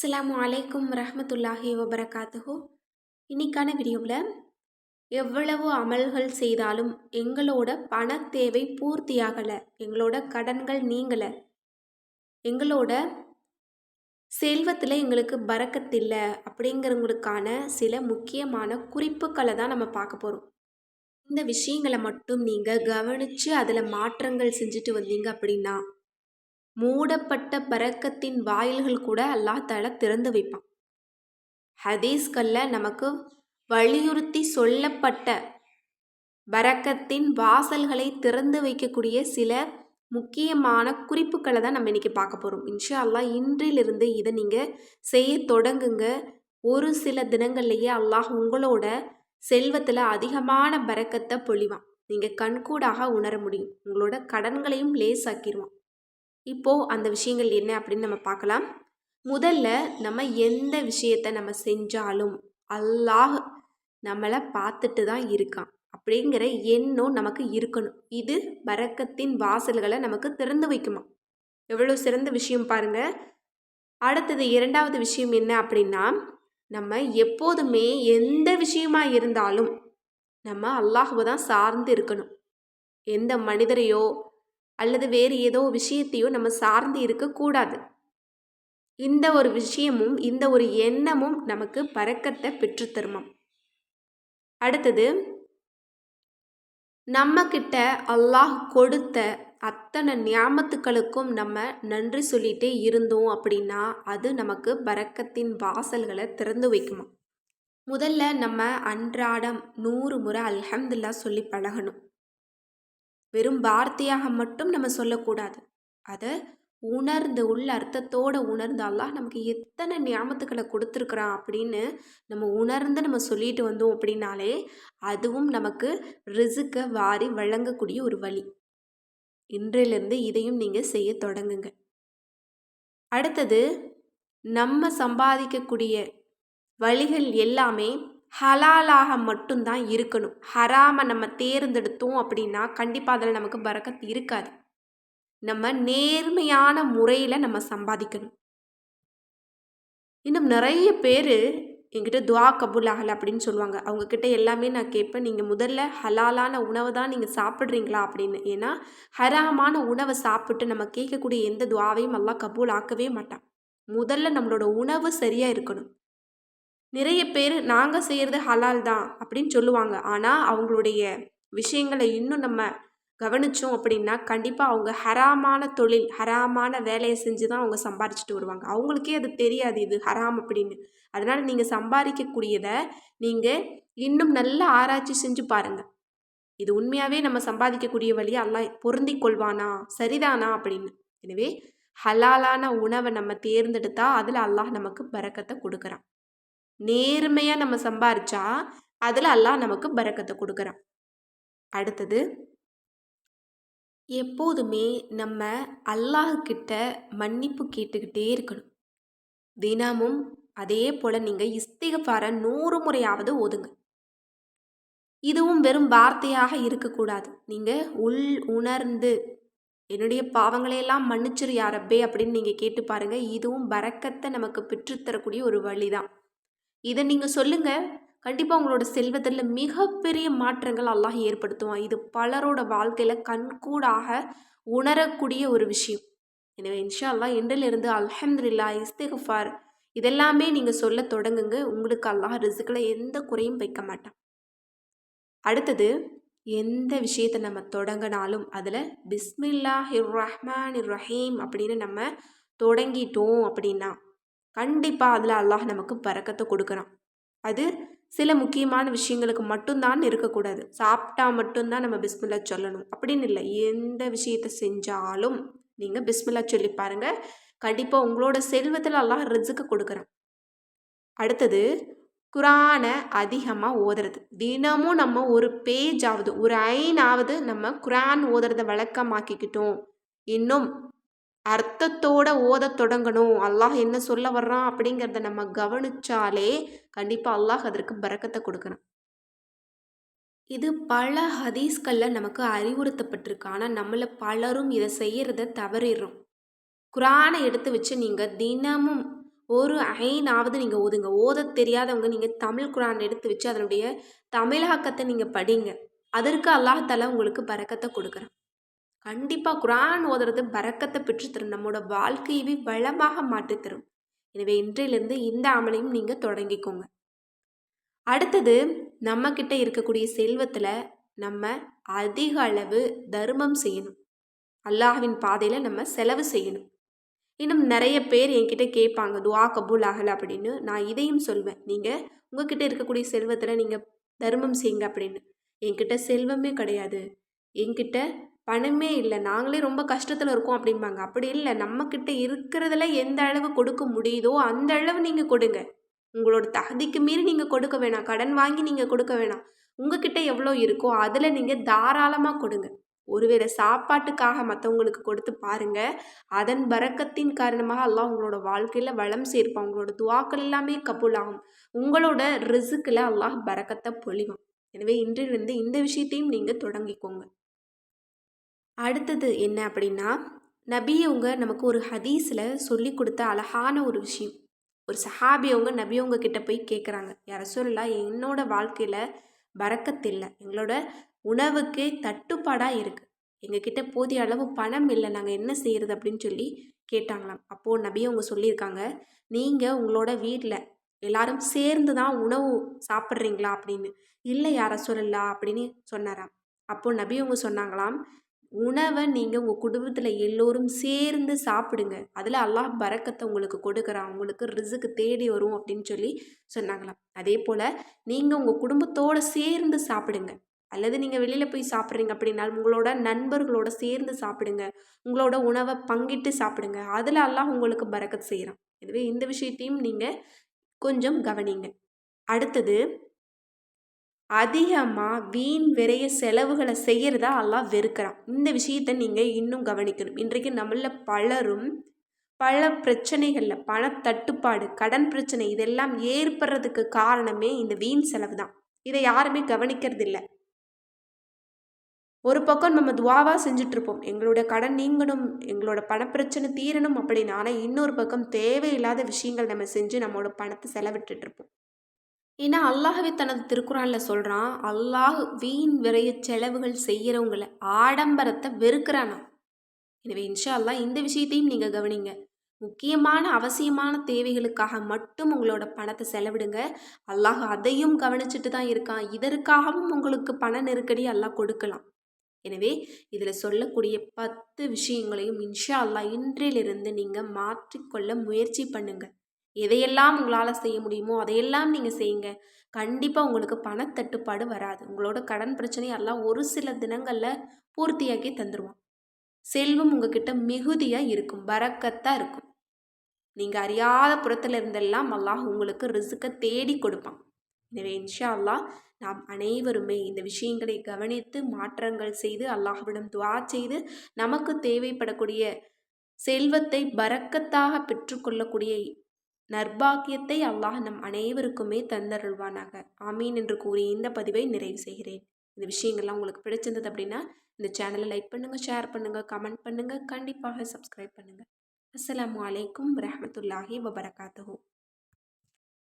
அஸ்ஸலாமு அலைக்கும் ரஹமத்துல்லாஹி வபரகாத்துஹோ. இன்னைக்கான வீடியோவில் எவ்வளவு அமல்கள் செய்தாலும் எங்களோட பண தேவை பூர்த்தியாகலை எங்களோட கடன்கள் நீங்கலை எங்களோட செல்வத்தில் எங்களுக்கு பறக்கத்தில்லை அப்படிங்கிறவங்களுக்கான சில முக்கியமான குறிப்புகளை தான் நம்ம பார்க்க போகிறோம் இந்த விஷயங்களை மட்டும் நீங்கள் கவனித்து அதில் மாற்றங்கள் செஞ்சுட்டு வந்தீங்க அப்படின்னா மூடப்பட்ட பறக்கத்தின் வாயில்கள் கூட அல்லாஹ் தாலா திறந்து வைப்பான். ஹதீஸ்களில் நமக்கு வலியுறுத்தி சொல்லப்பட்ட பரக்கத்தின் வாசல்களை திறந்து வைக்கக்கூடிய சில முக்கியமான குறிப்புகளை தான் நம்ம இன்றைக்கி பார்க்க போகிறோம் இன்ஷா அல்லாஹ் இன்றிலிருந்து இதை நீங்கள் செய்ய தொடங்குங்க. ஒரு சில தினங்கள்லேயே அல்லாஹ் உங்களோட செல்வத்தில் அதிகமான பரக்கத்தை பொழிவான். நீங்கள் கண்கூடாக உணர முடியும். உங்களோட கடன்களையும் லேசாக்கிடுவான் இப்போது அந்த விஷயங்கள் என்ன அப்படின்னு நம்ம பார்க்கலாம். முதல்ல நம்ம எந்த விஷயத்த நம்ம செஞ்சாலும் அல்லாஹ் நம்மளை பார்த்துட்டு தான் இருக்கான். அப்படிங்கிற எண்ணம் நமக்கு இருக்கணும். இது பறக்கத்தின் வாசல்களை நமக்கு திறந்து வைக்குமா எவ்வளோ சிறந்த விஷயம் பாருங்கள் அடுத்தது இரண்டாவது விஷயம் என்ன அப்படின்னா நம்ம எப்போதுமே எந்த விஷயமா இருந்தாலும் நம்ம அல்லாஹுவை தான் சார்ந்து இருக்கணும். எந்த மனிதரையோ அல்லது வேறு ஏதோ விஷயத்தையோ நம்ம சார்ந்து இருக்கக்கூடாது. இந்த ஒரு விஷயமும் இந்த ஒரு எண்ணமும் நமக்கு பறக்கத்தை பெற்றுத்தருமாம் அடுத்தது நம்மக்கிட்ட அல்லாஹ் கொடுத்த அத்தனை ஞாபத்துக்களுக்கும் நம்ம நன்றி சொல்லிகிட்டே இருந்தோம் அப்படின்னா அது நமக்கு பறக்கத்தின் வாசல்களை திறந்து வைக்குமா முதல்ல நம்ம அன்றாடம் நூறு முறை அல்ஹம்துல்லா சொல்லி பழகணும். வெறும் வார்த்தையாக மட்டும் நம்ம சொல்லக்கூடாது. அதை உணர்ந்து உள்ள அர்த்தத்தோடு உணர்ந்து அல்லாஹ் நமக்கு எத்தனை ஞாபகத்துக்களை கொடுத்துருக்குறான் அப்படின்னு நம்ம உணர்ந்து நம்ம சொல்லிட்டு வந்தோம் அப்படின்னாலே அதுவும் நமக்கு ரிசுக்கை வாரி வழங்கக்கூடிய ஒரு வழி. இன்றையிலேருந்து இதையும் நீங்கள் செய்ய தொடங்குங்க. அடுத்தது நம்ம சம்பாதிக்கக்கூடிய வழிகள் எல்லாமே ஹலாலாக மட்டும்தான் இருக்கணும். ஹராமை நம்ம தேர்ந்தெடுத்தோம் அப்படின்னா கண்டிப்பாக அதில் நமக்கு பறக்கத்து இருக்காது. நம்ம நேர்மையான முறையில் நம்ம சம்பாதிக்கணும். இன்னும் நிறைய பேர் என்கிட்ட துவா கபூல் ஆகலை அப்படின்னு சொல்லுவாங்க. அவங்கக்கிட்ட எல்லாமே நான் கேட்பேன் நீங்கள் முதல்ல ஹலாலான உணவை தான் நீங்கள் சாப்பிட்றீங்களா? அப்படின்னு. ஏன்னா ஹராமான உணவை சாப்பிட்டு நம்ம கேட்கக்கூடிய எந்த துவாவையும் எல்லாம் கபூல் ஆக்கவே மாட்டான். முதல்ல நம்மளோட உணவு சரியாக இருக்கணும். நிறைய பேர் நாங்கள் செய்கிறது ஹலால் தான் அப்படின்னு சொல்லுவாங்க. ஆனால் அவங்களுடைய விஷயங்களை இன்னும் நம்ம கவனித்தோம் அப்படின்னா கண்டிப்பாக அவங்க ஹராமான தொழில் ஹராமான வேலையை செஞ்சு தான் அவங்க சம்பாரிச்சிட்டு வருவாங்க. அவங்களுக்கே அது தெரியாது இது ஹராம் அப்படின்னு. அதனால் நீங்கள் சம்பாதிக்கக்கூடியதை நீங்கள் இன்னும் நல்ல ஆராய்ச்சி செஞ்சு பாருங்கள் இது உண்மையாகவே நம்ம சம்பாதிக்கக்கூடிய வழியை எல்லாம் பொருந்தி கொள்வானா? சரிதானா? அப்படின்னு. எனவே ஹலாலான உணவை நம்ம தேர்ந்தெடுத்தா அதில் அல்லாஹ் நமக்கு பறக்கத்தை கொடுக்குறான். நேர்மையாக நம்ம சம்பாரிச்சா அதில் அல்லாஹ் நமக்கு பறக்கத்தை கொடுக்குறான். அடுத்தது எப்போதுமே நம்ம அல்லாஹ்கிட்ட மன்னிப்பு கேட்டுக்கிட்டே இருக்கணும். தினமும் அதே போல் நீங்கள் இஸ்திகஃபார நூறு முறையாவது ஓதுங்க. இதுவும் வெறும் வார்த்தையாக இருக்கக்கூடாது. நீங்கள் உள் உணர்ந்து என்னுடைய பாவங்களையெல்லாம் மன்னிச்சிரு யாரப்பே அப்படின்னு நீங்கள் கேட்டு பாருங்கள் இதுவும் பறக்கத்தை நமக்கு பெற்றுத்தரக்கூடிய ஒரு வழி தான் இதை நீங்கள் சொல்லுங்கள் கண்டிப்பாக உங்களோட செல்வத்தில் மிகப்பெரிய மாற்றங்கள் அல்லாஹ் ஏற்படுத்துவான். இது பலரோட வாழ்க்கையில் கண்கூடாக உணரக்கூடிய ஒரு விஷயம். எனவே இன்ஷா அல்லாஹ் இன்றிலிருந்து அல்ஹம்துல்லா இஸ்திகஃபார் இதெல்லாமே நீங்கள் சொல்ல தொடங்குங்க. உங்களுக்கு அல்லாஹ் ரிசுக்கில் எந்த குறையும் வைக்க மாட்டான். அடுத்தது எந்த விஷயத்தை நம்ம தொடங்கினாலும் அதில் பிஸ்மில்லா ஹிர் ரஹ்மான் இர் ரஹீம் அப்படின்னு நம்ம தொடங்கிட்டோம் அப்படின்னா கண்டிப்பாக அதில் அல்லாஹ் நமக்கு பறக்கத்தை கொடுக்குறான். அது சில முக்கியமான விஷயங்களுக்கு மட்டும்தான் இருக்கக்கூடாது. சாப்பிட்டா மட்டும்தான் நம்ம பிஸ்மில்லா சொல்லணும். அப்படின்னு இல்லை. எந்த விஷயத்தை செஞ்சாலும் நீங்கள் பிஸ்மில்லா சொல்லி பாருங்கள் கண்டிப்பாக உங்களோட செல்வத்தில் அல்லாஹ் ரிஜுக்கு கொடுக்குறான். அடுத்தது குரானை அதிகமாக ஓதுறது. தினமும் நம்ம ஒரு பேஜ் ஆகுது ஒரு ஐனாவது நம்ம குரான் ஓதுறதை வழக்கமாக்கிக்கிட்டோம். இன்னும் அர்த்தத்தோட ஓத தொடங்கணும். அல்லாஹ் என்ன சொல்ல வர்றான் அப்படிங்கிறத நம்ம கவனிச்சாலே கண்டிப்பாக அல்லாஹ் அதற்கு பறக்கத்தை கொடுக்கணும் இது பல ஹதீஸ்களில் நமக்கு அறிவுறுத்தப்பட்டிருக்கு. ஆனால் நம்மள பலரும் இதை செய்கிறத தவறிடுறோம். குரானை எடுத்து வச்சு நீங்கள் தினமும் ஒரு ஐனாவது நீங்கள் ஓதுங்க. ஓத தெரியாதவங்க நீங்கள் தமிழ் குரான் எடுத்து வச்சு அதனுடைய தமிழாக்கத்தை நீங்கள் படிங்க. அதற்கு அல்லாஹால உங்களுக்கு பறக்கத்தை கொடுக்குறேன். கண்டிப்பாக குரான் ஓதுறது பறக்கத்தை பெற்றுத்தரும் நம்மளோட வாழ்க்கையவே வளமாக மாற்றித்தரும். எனவே இன்றையிலிருந்து இந்த அமலையும் நீங்கள் தொடங்கிக்கோங்க. அடுத்தது நம்மக்கிட்ட இருக்கக்கூடிய செல்வத்தில் நம்ம அதிக அளவு தர்மம் செய்யணும். அல்லாஹ்வின் பாதையில் நம்ம செலவு செய்யணும். இன்னும் நிறைய பேர் என்கிட்ட கேட்பாங்க துவா கபூல் ஆகலை அப்படின்னு. நான் இதையும் சொல்வேன். நீங்கள் உங்ககிட்ட இருக்கக்கூடிய செல்வத்தில் நீங்கள் தர்மம் செய்யுங்க அப்படின்னு. என்கிட்ட செல்வமே கிடையாது. என்கிட்ட பணமே இல்லை. நாங்களே ரொம்ப கஷ்டத்தில் இருக்கோம் அப்படிம்பாங்க. அப்படி இல்லை. நம்மக்கிட்ட இருக்கிறதுல எந்த அளவு கொடுக்க முடியுதோ அந்த அளவு நீங்கள் கொடுங்க. உங்களோட தகுதிக்கு மீறி நீங்கள் கொடுக்க வேணாம். கடன் வாங்கி நீங்கள் கொடுக்க வேணாம். உங்ககிட்ட எவ்வளோ இருக்கோ அதில் நீங்கள் தாராளமாக கொடுங்க. ஒருவேளை சாப்பாட்டுக்காக மற்றவங்களுக்கு கொடுத்து பாருங்கள் அதன் பறக்கத்தின் காரணமாக எல்லாம் உங்களோட வாழ்க்கையில் வளம் சேர்ப்பான். உங்களோட துவாக்கள் எல்லாமே கபூலாகும். உங்களோட ரிசுக்கில் அல்லாஹ் பறக்கத்தை பொழிவான். எனவே இன்றிலிருந்து இந்த விஷயத்தையும் நீங்கள் தொடங்கிக்கோங்க. அடுத்தது என்ன அப்படின்னா நபியவங்க நமக்கு ஒரு ஹதீஸில் சொல்லி கொடுத்த அழகான ஒரு விஷயம். ஒரு சஹாபியவங்க நபியவங்க கிட்ட போய் கேட்குறாங்க யார சொல்லலாம் என்னோட வாழ்க்கையில் பறக்கத்தில்லை எங்களோட உணவுக்கு தட்டுப்பாடாக இருக்குது எங்ககிட்ட போதிய அளவு பணம் இல்லை. நாங்கள் என்ன செய்கிறது அப்படின்னு சொல்லி கேட்டாங்களாம். அப்போது நபியவங்க சொல்லியிருக்காங்க நீங்கள் உங்களோட வீட்டில் எல்லாரும் சேர்ந்து தான் உணவு சாப்பிட்றீங்களா? அப்படின்னு. இல்லை யாரை சொல்லலாம் அப்படின்னு சொன்னாராம். அப்போது நபி அவங்க சொன்னாங்களாம் உணவை நீங்கள் உங்கள் குடும்பத்தில் எல்லோரும் சேர்ந்து சாப்பிடுங்க. அதில் அல்லாஹ் பறக்கத்தை உங்களுக்கு கொடுக்குறான் உங்களுக்கு ரிசுக்கு தேடி வரும் அப்படின்னு சொல்லி சொன்னாங்களாம். அதே போல் நீங்கள் உங்கள் குடும்பத்தோடு சேர்ந்து சாப்பிடுங்க. அல்லது நீங்கள் வெளியில் போய் சாப்பிட்றீங்க அப்படின்னா உங்களோட நண்பர்களோட சேர்ந்து சாப்பிடுங்க. உங்களோட உணவை பங்கிட்டு சாப்பிடுங்க. அதில் எல்லாம் உங்களுக்கு பறக்கத் செய்கிறான் எனவே இந்த விஷயத்தையும் நீங்கள் கொஞ்சம் கவனிங்க. அடுத்தது அதிகமாக வீண் விரைய செலவுகளை செய்கிறதா எல்லாம் வெறுக்கிறான். இந்த விஷயத்தை நீங்கள் இன்னும் கவனிக்கணும். இன்றைக்கு நம்மள பலரும் பல பிரச்சனைகளில் பண தட்டுப்பாடு கடன் பிரச்சனை இதெல்லாம் ஏற்படுறதுக்கு காரணமே இந்த வீண் செலவு தான். இதை யாருமே கவனிக்கிறது இல்லை. ஒரு பக்கம் நம்ம துவாவாக செஞ்சிட்ருப்போம் எங்களோட கடன் நீங்கணும் எங்களோட பணப்பிரச்சனை தீரணும் அப்படின்னு. ஆனால் இன்னொரு பக்கம் தேவையில்லாத விஷயங்கள் நம்ம செஞ்சு நம்மளோட பணத்தை செலவிட்டுட்ருப்போம் ஏன்னா அல்லாஹவே தனது திருக்குறானில் சொல்கிறான் அல்லாஹ் வீண் விரைய செலவுகள் செய்கிறவங்கள ஆடம்பரத்தை வெறுக்கிறானா? எனவே இன்ஷா அல்லா இந்த விஷயத்தையும் நீங்கள் கவனிங்க. முக்கியமான அவசியமான தேவைகளுக்காக மட்டும் உங்களோட பணத்தை செலவிடுங்க. அல்லாஹ் அதையும் கவனிச்சுட்டு தான் இருக்கான். இதற்காகவும் உங்களுக்கு பண நெருக்கடி அல்லாஹ் கொடுக்கலாம். எனவே இதில் சொல்லக்கூடிய பத்து விஷயங்களையும் இன்ஷா அல்லா இன்றிலிருந்து நீங்கள் மாற்றிக்கொள்ள முயற்சி பண்ணுங்கள் எதையெல்லாம் உங்களால் செய்ய முடியுமோ அதையெல்லாம் நீங்கள் செய்யுங்க. கண்டிப்பாக உங்களுக்கு பணத்தட்டுப்பாடு வராது. உங்களோட கடன் பிரச்சனை எல்லாம் ஒரு சில தினங்களில் பூர்த்தியாக்கி தந்துடுவான் செல்வம் உங்ககிட்ட மிகுதியாக இருக்கும். பறக்கத்தாக இருக்கும். நீங்கள் அறியாத புறத்தில் இருந்தெல்லாம் அல்லாஹ் உங்களுக்கு ரிசுக்கை தேடி கொடுப்பான். எனவே இன்ஷா அல்லாஹ் நாம் அனைவருமே இந்த விஷயங்களை கவனித்து மாற்றங்கள் செய்து அல்லாஹ்விடம் துவா செய்து நமக்கு தேவைப்படக்கூடிய செல்வத்தை பறக்கத்தாக பெற்றுக்கொள்ளக்கூடிய நற்பாக்கியத்தை அல்லாஹ் நம் அனைவருக்குமே தந்தருள்வானாக. ஆமீன் என்று கூறி இந்த பதிவை நிறைவு செய்கிறேன். இந்த விஷயங்கள்லாம் உங்களுக்கு பிடிச்சிருந்தது அப்படின்னா இந்த சேனலை லைக் பண்ணுங்கள் ஷேர் பண்ணுங்கள் கமெண்ட் பண்ணுங்கள் கண்டிப்பாக சப்ஸ்கிரைப் பண்ணுங்கள் அஸ்லாம் வலைக்கம் வரமத்துல்லாஹி வபரகாத்து